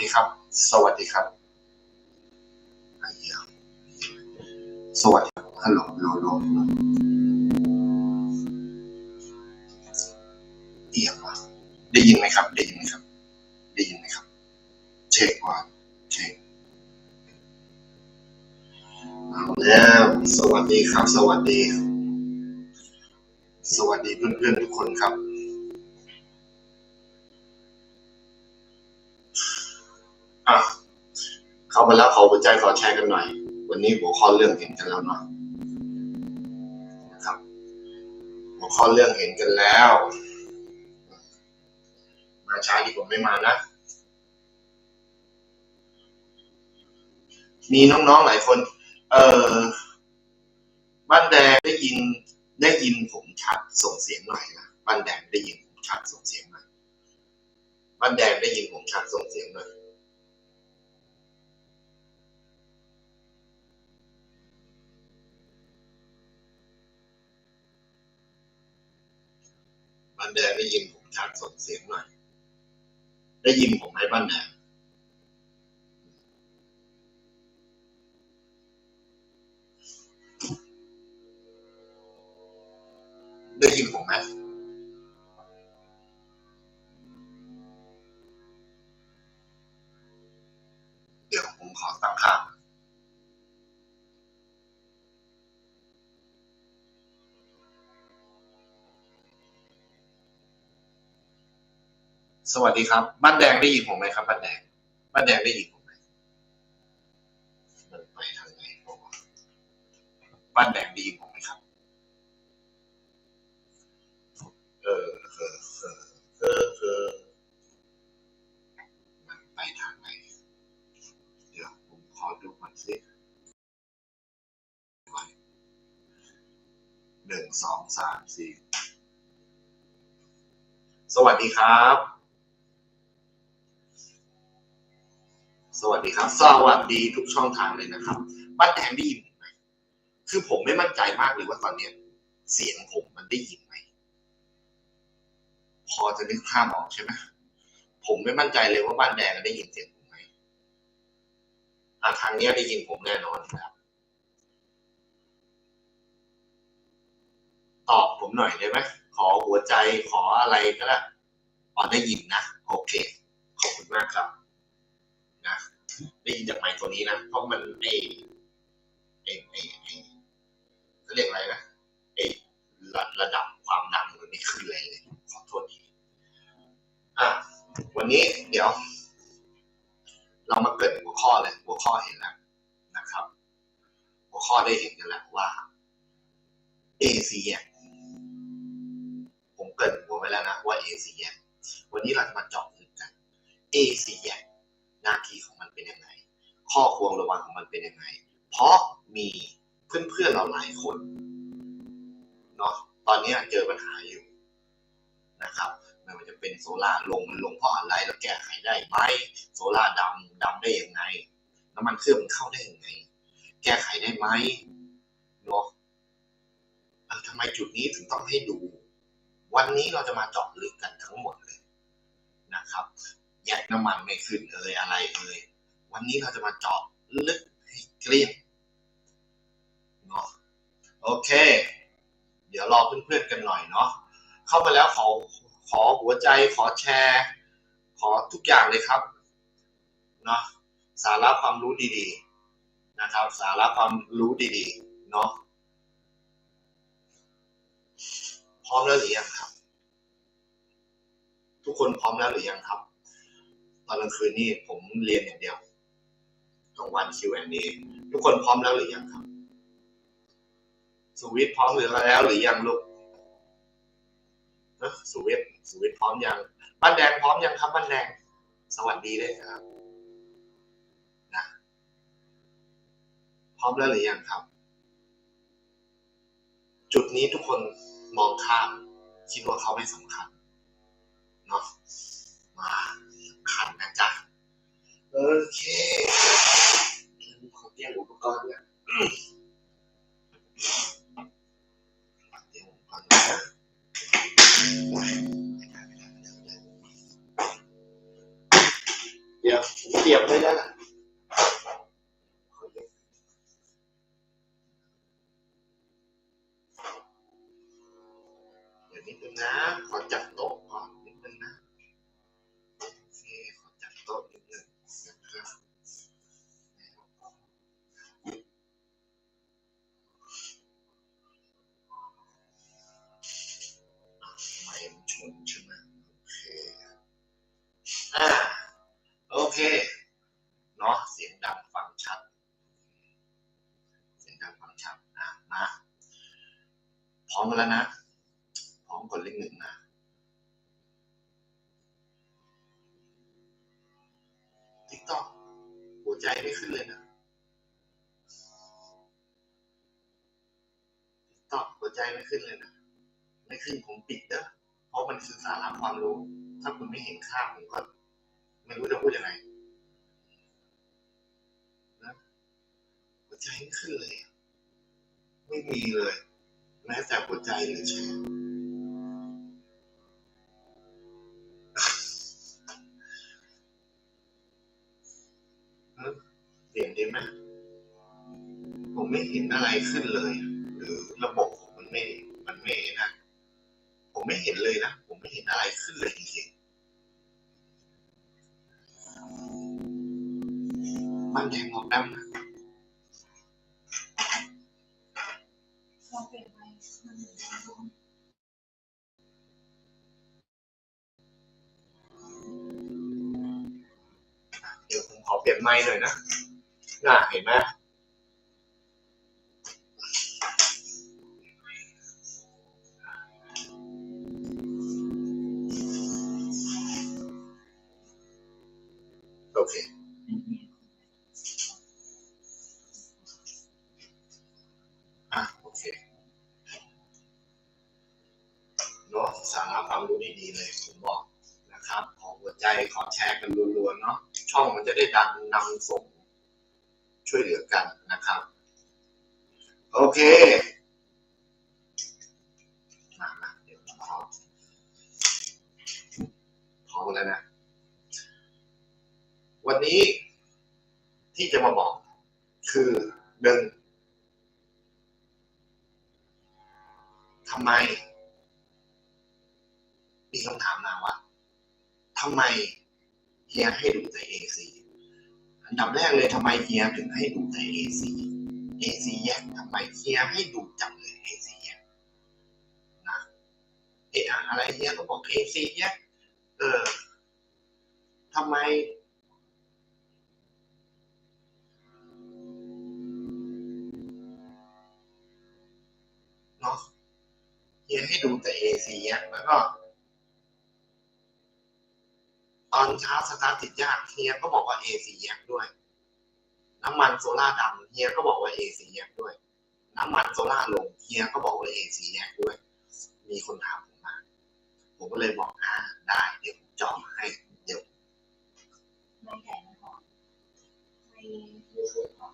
ดีครับ สวัสดีครับ สวัสดีฮัลโหลโลโลโลเอียงวะได้ยินไหมครับ ได้ยินไหมครับ ได้ยินไหมครับ เช็คว่าเช็คเอาแล้วสวัสดีครับ สวัสดี สวัสดีเพื่อนๆทุกคนครับ่ะเข้ามาแล้วขอหัวใจขอแชร์กันหน่อย วันนี้หัวข้อเรื่องเห็นกันแล้วเนาะนะครับ หัวข้อเรื่องเห็นกันแล้ว มาช้าดีกว่าไม่มานะ มีน้องๆหลายคน เออบ้านแดงได้ยินได้ยินผมชัดส่งเสียงหน่อยนะบ้านแดงได้ยินผมชัดส่งเสียงหน่อยบ้านแดงได้ยินผมชัดส่งเสียงหน่อย นแดงได้ยินผมชัดส่งเสียงหน่อย ได้ยินผมไหมบ้านแดงได้ยินผมไหมเดี๋ยวผมขอตั้งค่า สวัสดีครับบ้านแดงได้ยินผมไหมครับบ้านแดงบ้านแดงได้ยินผมไหมมันไปทางไหนบอกว่าบ้านแดงได้ยินผมไหมครับ เออเออเออเออเออมันไปทางไหนเดี๋ยวผมขอดูมันสิหนึ่งสองสามสี่สวัสดีครับ สวัสดีครับ สวัสดีทุกช่องทางเลยนะครับบ้านแดงได้ยินไหมคือผมไม่มั่นใจมากเลยว่าตอนเนี้ย เสียงผมมันได้ยินไหม พอจะนึกภาพออกใช่ไหมผมไม่มั่นใจเลยว่าบ้านแดงได้ยินเสียงผมไหมอะทางเนี้ยได้ยินผมแน่นอนครับ ตอบผมหน่อยได้ไหมขอหัวใจขออะไรก็ได้อ๋อได้ยินนะ โอเค ขอบคุณมากครับ ได้ยินจากไมค์ตัวนี้นะเพราะมันไอไอไอไอเขาเรียกอะไรนะไอระระดับความดังมันไม่ขึ้นเลยเลยขอโทษทีอะวันนี้เดี๋ยว เรามาเกิดหัวข้อเลย หัวข้อเห็นแล้วนะครับ หัวข้อได้เห็นกันแล้วว่า AC อะผมเกิดหัวไว้แล้วนะว่า AC อะวันนี้เราจะมาเจาะลึกกัน AC อะหน้าที่ของมันเป็นยังไง ข้อควรระวังของมันเป็นยังไง เพราะมีเพื่อนๆเราหลายคนเนาะตอนนี้เจอปัญหาอยู่นะครับไม่ว่าจะเป็นโซล่าลงมันลงเพราะอะไรแล้วแก้ไขได้ไหมโซล่าดำดำได้ยังไง น้ำมันเครื่องมันเข้าได้ยังไง แก้ไขได้ไหมเนาะเออทำไมจุดนี้ถึงต้องให้ดู วันนี้เราจะมาเจาะลึกกันทั้งหมดเลยนะครับแยกน้ำมันไม่ขึ้นเอ่ยอะไรเอ่ย วันนี้เราจะมาเจาะลึกให้เกลี้ยงเนาะโอเค เดี๋ยวรอเพื่อนๆกันหน่อยเนาะเข้ามาแล้วขอขอหัวใจขอแชร์ ขอทุกอย่างเลยครับเนาะสาระความรู้ดีๆนะครับ สาระความรู้ดีๆเนาะพร้อมแล้วหรือยังครับ ทุกคนพร้อมแล้วหรือยังครับ ตอนกลางคืนนี่ผมเรียนอย่างเดียว กลางวัน Q&A ทุกคนพร้อมแล้วหรือยังครับสวิตพร้อมหรือแล้ว หรือยังลูกนะสวิตสวิตพร้อมยังบ้านแดงพร้อมยังครับบ้านแดง สวัสดีด้วยครับนะพร้อมแล้วหรือยังครับ จุดนี้ทุกคนมองข้ามคิดว่าเขาไม่สำคัญเนาะมาสำคัญนะจ๊ะโอเค อเตรียมอุปกรณ์เนี่ยเตรียมอุปกรณ์นะไม่ได้ไม่ได้ไม่ได้ไม่ได้เดี๋ยว สียบเลยแล้วล่ะเดี๋ยวนิดนึงนะ ขอจัดโต๊ะ แล้วนะพร้อมกดเลขหนึ่งนะติ๊กต็อกหัวใจไม่ขึ้นเลยนะติ๊กต็อกหัวใจไม่ขึ้นเลยนะไม่ขึ้นผมปิดเด้อเพราะมันคือสาระความรู้ ถ้าคุณไม่เห็นค่าผมก็ไม่รู้จะพูดยังไงนะหัวใจไม่ขึ้นเลย ไม่มีเลย แม้แต่หัวใจหรือแชร์เปลี่ยนดีไหมผมไม่เห็นอะไรขึ้นเลย หรือระบบมันไม่ มันไม่นะ ผมไม่เห็นเลยนะ ผมไม่เห็นอะไรขึ้นเลยจริงมันแดงออกดำนะ หน่อยนะน่าเห็นไหมโอเคอะโอเคเนาะสาระความรู้ดีๆเลยผมบอกนะครับ ขอหัวใจขอแชร์กันรัวๆเนาะ ช่องมันจะได้ดังนำส่งช่วยเหลือกันนะครับ โอเคมามาเดี๋ยวผมขอพอแล้วนะ วันนี้ที่จะมาบอกคือหนึ่งทำไม มีคำถามมาว่าทำไม เฮียให้ดูแต่ AC อันดับแรกเลยทำไมเฮียถึงให้ดูแต่ AC AC แยกทำไมเฮียให้ดูจังเลย AC แยกนะเอะอะอะไรเฮียก็บอก AC แยกเออทำไมเนาะเฮียให้ดูแต่ AC แยกแล้วก็ ต อนเช้าสตาร์ทติดยากเฮียก็บอกว่า AC แยกด้วย น้ำมันโซล่าดำเฮียก็บอกว่า AC แยกด้วย น้ำมันโซล่าลงเฮียก็บอกว่า AC แยกด้วย มีคนถามผมมา ผมก็เลยบอกอ่าได้เดี๋ยวผมจองให้เดี๋ยวไม่ใหญ่ไม่พอในยูทูบของ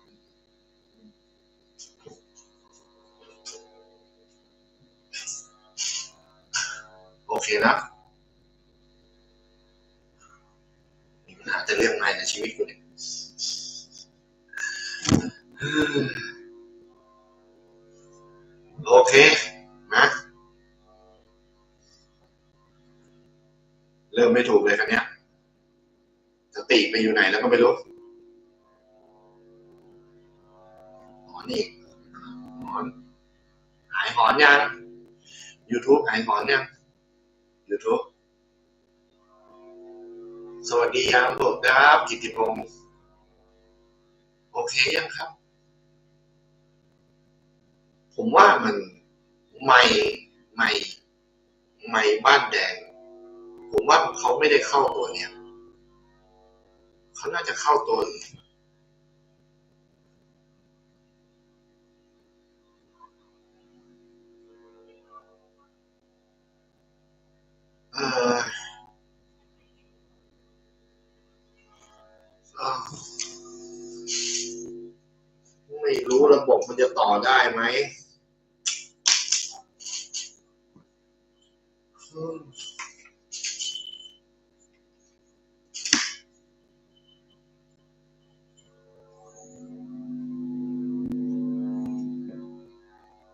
โอเคนะมีปัญหาแต่เรื่องอะไรใน ชีวิตกูเนี่ยโอเค นะ เริ่มไม่ถูกเลยคันเนี้ยสติไปอยู่ไหนแล้วก็ไม่รู้หอนอีกหอน หายหอนยัง YouTube หายหอนยัง YouTube สวัสดียามโบกครับ กิติพงศ์โอเคยังครับ ผมว่ามันไม่ไม่ไม่บ้านแดง ผมว่าเขาไม่ได้เข้าตัวเนี้ยเขาน่าจะเข้าตัวอื่นเออ รู้ระบบมันจะต่อได้ไหม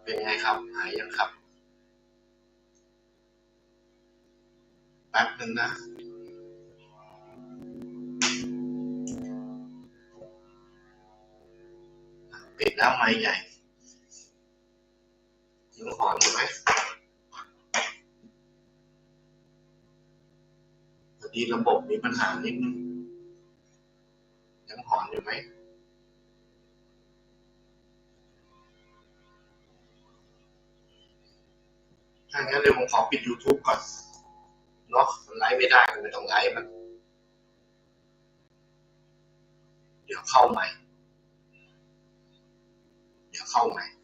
เป็นไงครับ หายยังครับ แป๊บหนึ่งนะ ปิดแล้วไม้ใหญ่ยังหอนอยู่ไหมพอดีระบบมีปัญหานิดนึงยังหอนอยู่ไหมถ้างั้นเดี๋ยวผมขอปิด YouTube ก่อนเนาะมันไลฟ์ไม่ได้ก็ไม่ต้องไลฟ์มัน เดี๋ยวเข้าใหม่ เ